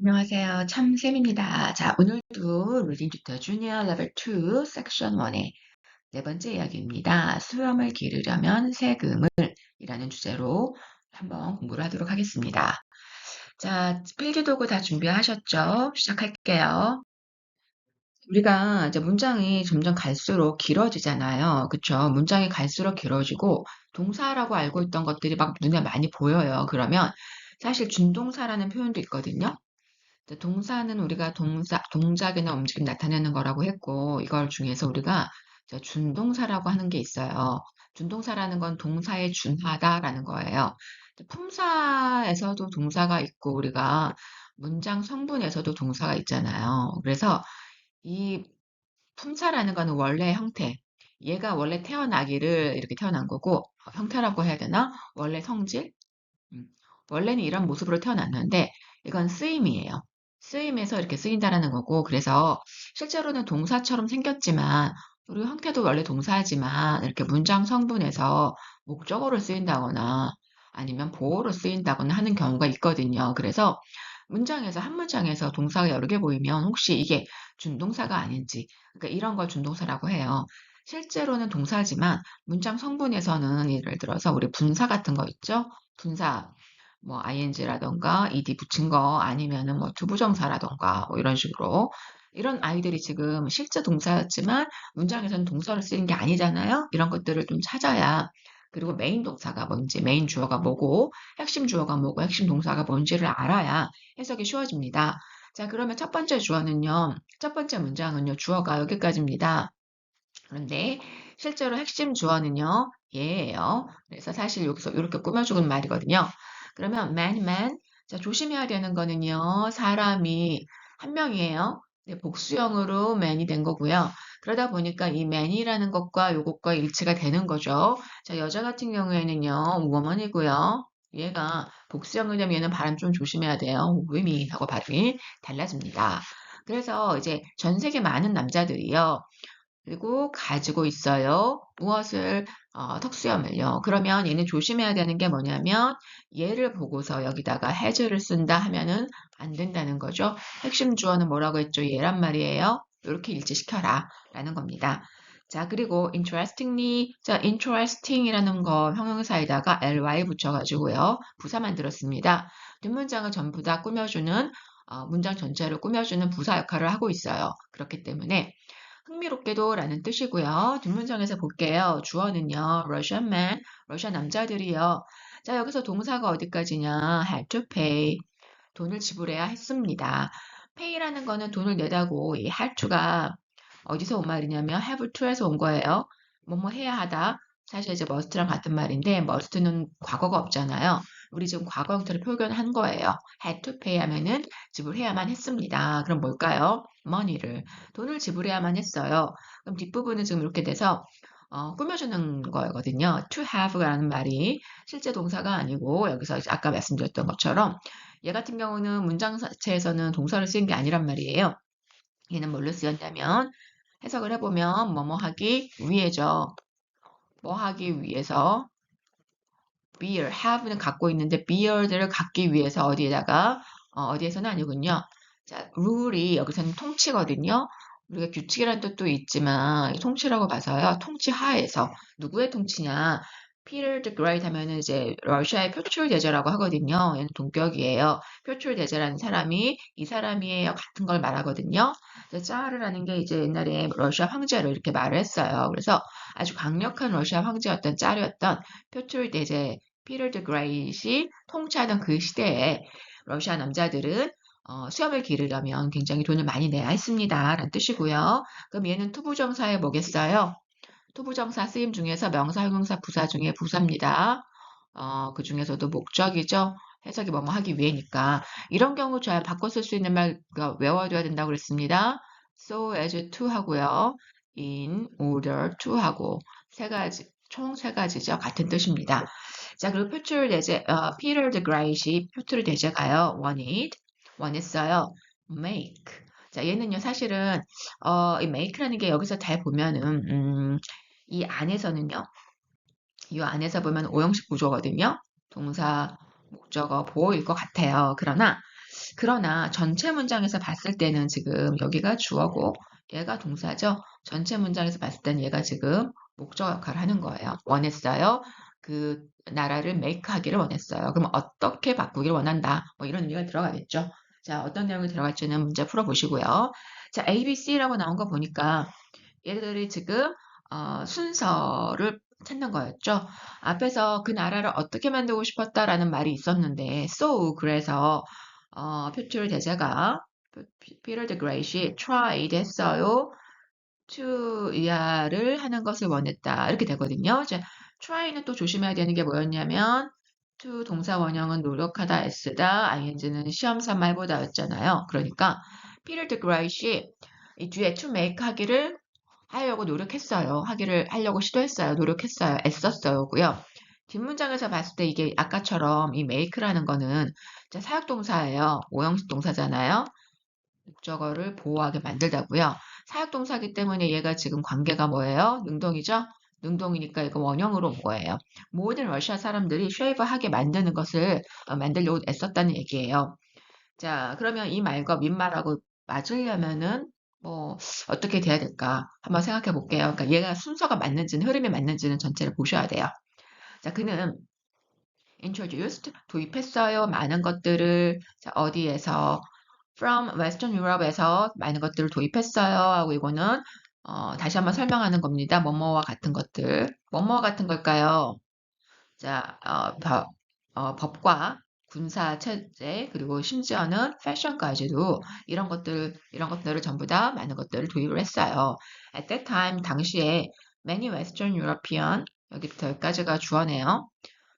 안녕하세요. 참쌤입니다. 자, 오늘도 리딩 튜터 주니어 레벨 2 섹션 1의 네 번째 이야기입니다. 수염을 기르려면 세금을 이라는 주제로 한번 공부를 하도록 하겠습니다. 자, 필기 도구 다 준비하셨죠? 시작할게요. 우리가 이제 문장이 점점 갈수록 길어지잖아요. 그쵸? 문장이 갈수록 길어지고 동사라고 알고 있던 것들이 막 눈에 많이 보여요. 그러면 사실 준동사라는 표현도 있거든요. 동사는 우리가 동사, 동작이나 움직임 나타내는 거라고 했고, 이걸 중에서 우리가 준동사라고 하는 게 있어요. 준동사라는 건 동사에 준하다라는 거예요. 품사에서도 동사가 있고, 우리가 문장 성분에서도 동사가 있잖아요. 그래서 이 품사라는 거는 원래 형태, 얘가 원래 태어나기를 이렇게 태어난 거고, 형태라고 해야 되나? 원래 성질? 음, 원래는 이런 모습으로 태어났는데, 이건 쓰임이에요. 쓰임에서 이렇게 쓰인다라는 거고, 그래서 실제로는 동사처럼 생겼지만, 우리 형태도 원래 동사지만, 이렇게 문장 성분에서 목적어로 쓰인다거나, 아니면 보호로 쓰인다거나 하는 경우가 있거든요. 그래서 문장에서, 한 문장에서 동사가 여러 개 보이면 혹시 이게 준동사가 아닌지, 그러니까 이런 걸 준동사라고 해요. 실제로는 동사지만 문장 성분에서는 예를 들어서 우리 분사 같은 거 있죠? 분사, 뭐 ing라던가 ed 붙인 거 아니면은 뭐 투부정사라던가 뭐 이런 식으로 이런 아이들이 지금 실제 동사였지만 문장에서는 동사를 쓰는 게 아니잖아요. 이런 것들을 좀 찾아야 그리고 메인 동사가 뭔지, 메인 주어가 뭐고, 핵심 주어가 뭐고, 핵심 동사가 뭔지를 알아야 해석이 쉬워집니다. 자, 그러면 첫 번째 주어는요, 첫 번째 문장은요, 주어가 여기까지입니다. 그런데 실제로 핵심 주어는요, 얘예요. 그래서 사실 여기서 이렇게 꾸며주는 말이거든요. 그러면 man, man. 자, 조심해야 되는 거는요, 사람이 한 명이에요. 네, 복수형으로 man이 된 거고요. 그러다 보니까 이 man이라는 것과 요것과 일치가 되는 거죠. 자, 여자 같은 경우에는요, woman이고요. 얘가 복수형을 되면 얘는 발음 좀 조심해야 돼요. women 하고 발음이 달라집니다. 그래서 이제 전 세계 많은 남자들이요. 그리고 가지고 있어요. 무엇을 어, 턱수염을요. 그러면 얘는 조심해야 되는 게 뭐냐면 얘를 보고서 여기다가 has를 쓴다 하면은 안 된다는 거죠. 핵심 주어는 뭐라고 했죠? 얘란 말이에요. 이렇게 일치시켜라 라는 겁니다. 자, 그리고 interestingly, 자, interesting이라는 거 형용사에다가 ly 붙여가지고요. 부사 만들었습니다. 뒷문장을 전부 다 꾸며주는 어, 문장 전체를 꾸며주는 부사 역할을 하고 있어요. 그렇기 때문에 흥미롭게도 라는 뜻이고요. 뒷문장에서 볼게요. 주어는요. Russian man, 러시아 남자들이요. 자, 여기서 동사가 어디까지냐? had to pay. 돈을 지불해야 했습니다. pay라는 거는 돈을 내다고 이 had to가 어디서 온 말이냐면 have to에서 온 거예요. 뭐뭐 해야 하다. 사실 이제 must랑 같은 말인데 must는 과거가 없잖아요. 우리 지금 과거 형태를 표현한 거예요. had to pay 하면은 지불해야만 했습니다. 그럼 뭘까요? money를 돈을 지불해야만 했어요. 그럼 뒷부분은 지금 이렇게 돼서 어, 꾸며주는 거거든요. to have라는 말이 실제 동사가 아니고 여기서 아까 말씀드렸던 것처럼 얘 같은 경우는 문장 자체에서는 동사를 쓰인 게 아니란 말이에요. 얘는 뭘로 쓰였냐면 해석을 해보면 뭐뭐 하기 위해죠. 뭐 하기 위해서 beer, have는 갖고 있는데 beer를 갖기 위해서 어디에다가 어, 디에서는 아니군요. 자, 룰이 여기서는 통치거든요. 우리가 규칙이라는 뜻도 있지만 통치라고 봐서요. 통치 하에서 누구의 통치냐? 피터 드 그레이트 하면은 이제 러시아의 표출 대제라고 하거든요. 얘는 동격이에요. 표출 대제라는 사람이 이 사람이에요 같은 걸 말하거든요. 짜르라는 게 이제 옛날에 러시아 황제를 이렇게 말을 했어요. 그래서 아주 강력한 러시아 황제였던 짜르였던 표출 대제 피터 드 그레이트이 통치하던 그 시대에 러시아 남자들은 어, 수염을 기르려면 굉장히 돈을 많이 내야 했습니다. 라는 뜻이고요. 그럼 얘는 투부정사에 뭐겠어요? 투부정사 쓰임 중에서 명사, 형용사, 부사 중에 부사입니다. 어, 그 중에서도 목적이죠. 해석이 뭐뭐 하기 위해니까. 이런 경우 잘 바꿔 쓸 수 있는 말 외워둬야 된다고 그랬습니다. so as to 하고요. in order to 하고 세 가지, 총 세 가지죠. 같은 뜻입니다. 자, 그리고 표출 대제, 어, Peter the Great이 표출 대제가요. wanted, 원했어요. make. 자, 얘는요, 사실은, 어, 이 make라는 게 여기서 잘 보면은, 음, 이 안에서는요, 이 안에서 보면 오형식 구조거든요. 동사, 목적어, 보호일 것 같아요. 그러나, 그러나 전체 문장에서 봤을 때는 지금 여기가 주어고 얘가 동사죠. 전체 문장에서 봤을 때는 얘가 지금 목적 역할을 하는 거예요. 원했어요. 그 나라를 make 하기를 원했어요. 그럼 어떻게 바꾸기를 원한다. 뭐 이런 의미가 들어가겠죠. 자, 어떤 내용이 들어갈지는 문제 풀어보시고요. 자, A, B, C라고 나온 거 보니까 얘들이 지금 어, 순서를 찾는 거였죠. 앞에서 그 나라를 어떻게 만들고 싶었다라는 말이 있었는데, so 그래서 어, 표출 대자가 Peter the Great이 tried 했어요. to 이하를 하는 것을 원했다. 이렇게 되거든요. 자, try는 또 조심해야 되는 게 뭐였냐면 to 동사 원형은 노력하다 s다 ing는 시험 삼아 해보다였잖아요. 그러니까 Peter the Great이 이 뒤에 to make 하기를 하려고 노력했어요. 하기를 하려고 시도했어요. 노력했어요. 애썼어요고요. 뒷문장에서 봤을 때 이게 아까처럼 이 make라는 거는 사역동사예요. 오형식 동사잖아요. 목적어를 보호하게 만들다고요. 사역동사기 때문에 얘가 지금 관계가 뭐예요? 능동이죠? 능동이니까 이거 원형으로 뭐예요? 모든 러시아 사람들이 쉐이브하게 만드는 것을 어, 만들려고 애썼다는 얘기예요. 자, 그러면 이 말과 윗말하고 맞으려면은 뭐 어떻게 돼야 될까 한번 생각해 볼게요. 그러니까 얘가 순서가 맞는지는 흐름이 맞는지는 전체를 보셔야 돼요. 자, 그는 introduced 도입했어요. 많은 것들을 자, 어디에서 from Western Europe에서 많은 것들을 도입했어요. 하고 이거는 어, 다시 한번 설명하는 겁니다. 뭐뭐와 같은 것들. 뭐뭐와 같은 걸까요? 자, 어, 법, 어, 법과 군사 체제 그리고 심지어는 패션까지도 이런 것들 이런 것들을 전부 다 많은 것들을 도입을 했어요. At that time 당시에 many Western European 여기부터 여기까지가 주어네요.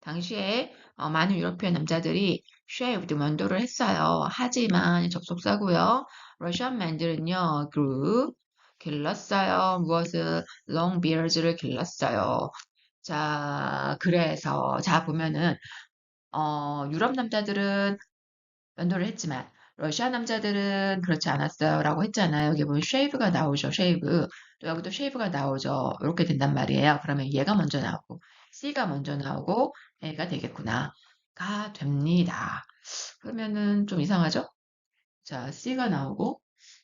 당시에 어, 많은 유로피언 남자들이 shaved 면도를 했어요. 하지만 접속사고요. 러시안 맨들은요, grew 길렀어요. 무엇을 long beards를 길렀어요. 자, 그래서 자 보면은 어, 유럽 남자들은 면도를 했지만 러시아 남자들은 그렇지 않았어요. 라고 했잖아요. 여기 보면 쉐이브가 나오죠. 쉐이브. 또 여기도 쉐이브가 나오죠. 이렇게 된단 말이에요. 그러면 얘가 먼저 나오고 C가 먼저 나오고 A가 되겠구나. 가 됩니다. 그러면은 좀 이상하죠? 자, C가 나오고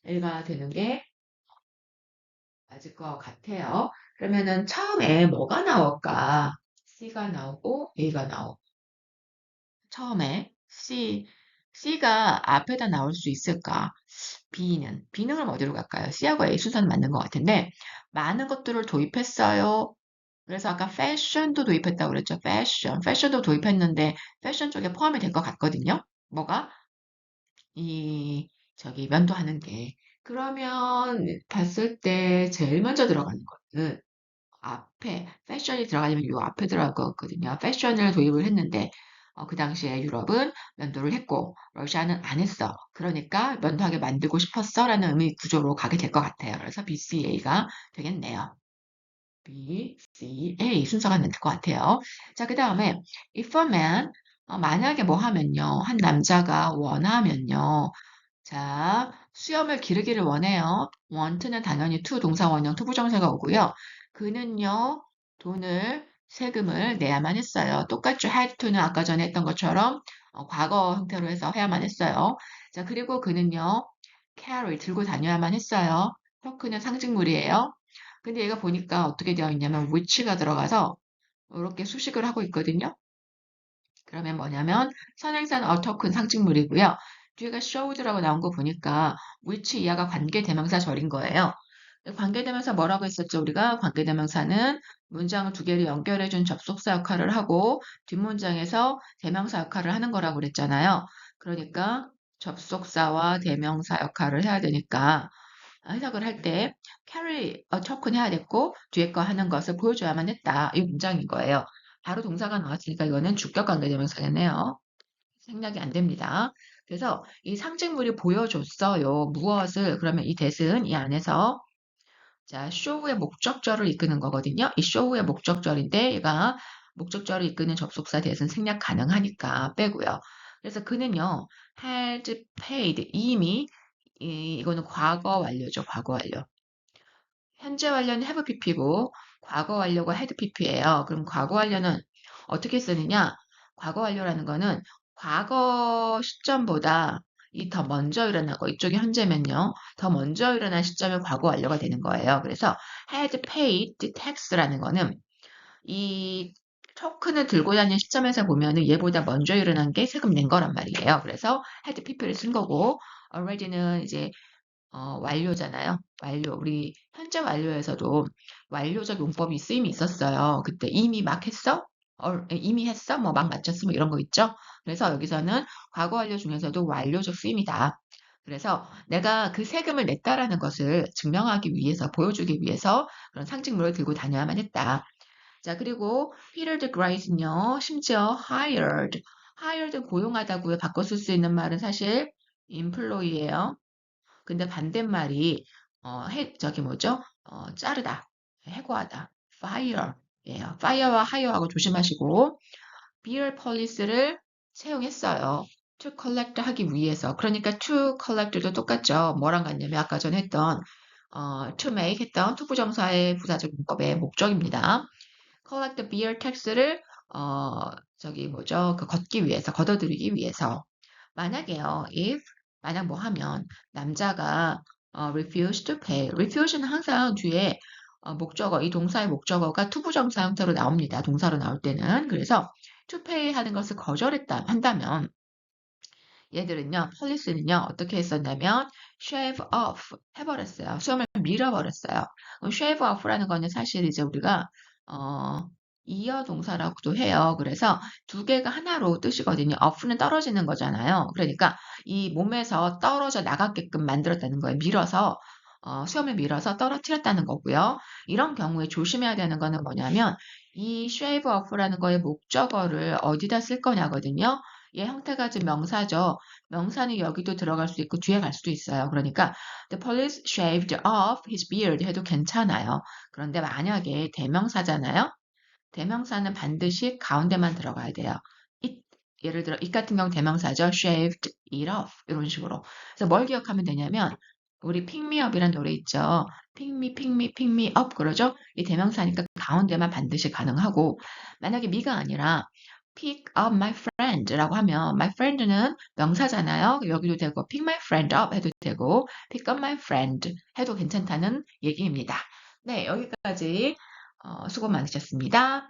A가 되는 게 맞을 것 같아요. 그러면은 처음에 뭐가 나올까? C가 나오고 A가 나오고 처음에 C, C가 앞에다 나올 수 있을까? B는, B는 그럼 어디로 갈까요? C하고 A 순서는 맞는 것 같은데, 많은 것들을 도입했어요. 그래서 아까 패션도 도입했다고 그랬죠. 패션. 패션도 도입했는데, 패션 쪽에 포함이 될 것 같거든요. 뭐가? 이, 저기, 면도하는 게. 그러면 봤을 때 제일 먼저 들어가는 거는 앞에, 패션이 들어가려면 요 앞에 들어갈 거거든요. 패션을 도입을 했는데, 어, 그 당시에 유럽은 면도를 했고 러시아는 안 했어. 그러니까 면도하게 만들고 싶었어 라는 의미 구조로 가게 될 것 같아요. 그래서 BCA가 되겠네요. B, C, A 순서가 될 것 같아요. 자, 그 다음에 if a man 어, 만약에 뭐 하면요. 한 남자가 원하면요. 자, 수염을 기르기를 원해요. want는 당연히 to 동사 원형 투부정사가 오고요. 그는요. 돈을 세금을 내야만 했어요. 똑같죠. had to는 아까 전에 했던 것처럼 어, 과거 형태로 해서 해야만 했어요. 자, 그리고 그는요. carry 들고 다녀야만 했어요. 토크는 상징물이에요. 근데 얘가 보니까 어떻게 되어 있냐면 which가 들어가서 이렇게 수식을 하고 있거든요. 그러면 뭐냐면 선행사는 토큰 상징물이고요. 뒤에가 showed라고 나온 거 보니까 which 이하가 관계대명사 절인 거예요. 관계대명사 뭐라고 했었죠? 우리가 관계대명사는 문장을 두 개를 연결해 준 접속사 역할을 하고 뒷문장에서 대명사 역할을 하는 거라고 그랬잖아요. 그러니까 접속사와 대명사 역할을 해야 되니까 해석을 할 때 carry a token 해야 됐고 뒤에 거 하는 것을 보여줘야만 했다. 이 문장인 거예요. 바로 동사가 나왔으니까 이거는 주격 관계대명사겠네요. 생략이 안 됩니다. 그래서 이 상징물이 보여줬어요. 무엇을 그러면 이 대은 이 안에서 자, show의 목적절을 이끄는 거거든요. 이 show의 목적절인데 얘가 목적절을 이끄는 접속사 대신 생략 가능하니까 빼고요. 그래서 그는요, had paid 이미 이, 이거는 과거 완료죠. 과거 완료. 현재 완료는 have pp고 과거 완료가 had pp예요. 그럼 과거 완료는 어떻게 쓰느냐? 과거 완료라는 거는 과거 시점보다 이 더 먼저 일어난 거, 이쪽이 현재면요. 더 먼저 일어난 시점이 과거 완료가 되는 거예요. 그래서 had paid tax라는 거는 이 토큰을 들고 다니는 시점에서 보면은 얘보다 먼저 일어난 게 세금 낸 거란 말이에요. 그래서 had pp를 쓴 거고 already는 이제 어, 완료잖아요. 완료. 우리 현재 완료에서도 완료적 용법이 쓰임이 있었어요. 그때 이미 막 했어? 어, 이미 했어? 뭐막 마쳤어? 뭐 이런 거 있죠? 그래서 여기서는 과거 완료 중에서도 완료적 쓰임이다. 그래서 내가 그 세금을 냈다라는 것을 증명하기 위해서, 보여주기 위해서 그런 상징물을 들고 다녀야만 했다. 자, 그리고 the Great은요, 심지어 hired, hired 고용하다고요. 바꿔 쓸 수 있는 말은 사실 employee예요. 근데 반대말이 어, 해, 저기 뭐죠? 어, 자르다, 해고하다, fire 예요. fire와 hire하고 조심하시고 beer police를 채용했어요. to collect 하기 위해서. 그러니까 to collect도 똑같죠. 뭐랑 같냐면 아까 전에 했던 어, to make 했던 투부정사의 부사적 문법의 목적입니다. collect the beer tax를 어, 저기 뭐죠? 그 걷기 위해서, 걷어들이기 위해서. 만약에요, if 만약 뭐 하면 남자가 어, refuse to pay. refuse는 항상 뒤에 어, 목적어, 이 동사의 목적어가 투부정사 형태로 나옵니다. 동사로 나올 때는. 그래서 to pay 하는 것을 거절했다 한다면 얘들은요, 폴리스는요, 어떻게 했었냐면 shave off 해버렸어요. 수염을 밀어버렸어요. shave off라는 거는 사실 이제 우리가 어, 이어 동사라고도 해요. 그래서 두 개가 하나로 뜻이거든요. off는 떨어지는 거잖아요. 그러니까 이 몸에서 떨어져 나가게끔 만들었다는 거예요. 밀어서 어, 수염을 밀어서 떨어뜨렸다는 거고요. 이런 경우에 조심해야 되는 거는 뭐냐면 이 shave off라는 거의 목적어를 어디다 쓸 거냐거든요. 얘 형태가 지금 명사죠. 명사는 여기도 들어갈 수 있고 뒤에 갈 수도 있어요. 그러니까 the police shaved off his beard 해도 괜찮아요. 그런데 만약에 대명사잖아요. 대명사는 반드시 가운데만 들어가야 돼요. it, 예를 들어 it 같은 경우 대명사죠. shaved it off 이런 식으로. 그래서 뭘 기억하면 되냐면 우리 up이라는 노래 있죠. pick me up 그러죠. 이 대명사니까 가운데만 반드시 가능하고 만약에 me가 아니라 pick up my friend라고 하면 my friend는 명사잖아요. 여기도 되고 pick my friend up 해도 되고 pick up my friend 해도 괜찮다는 얘기입니다. 네, 여기까지 어, 수고 많으셨습니다.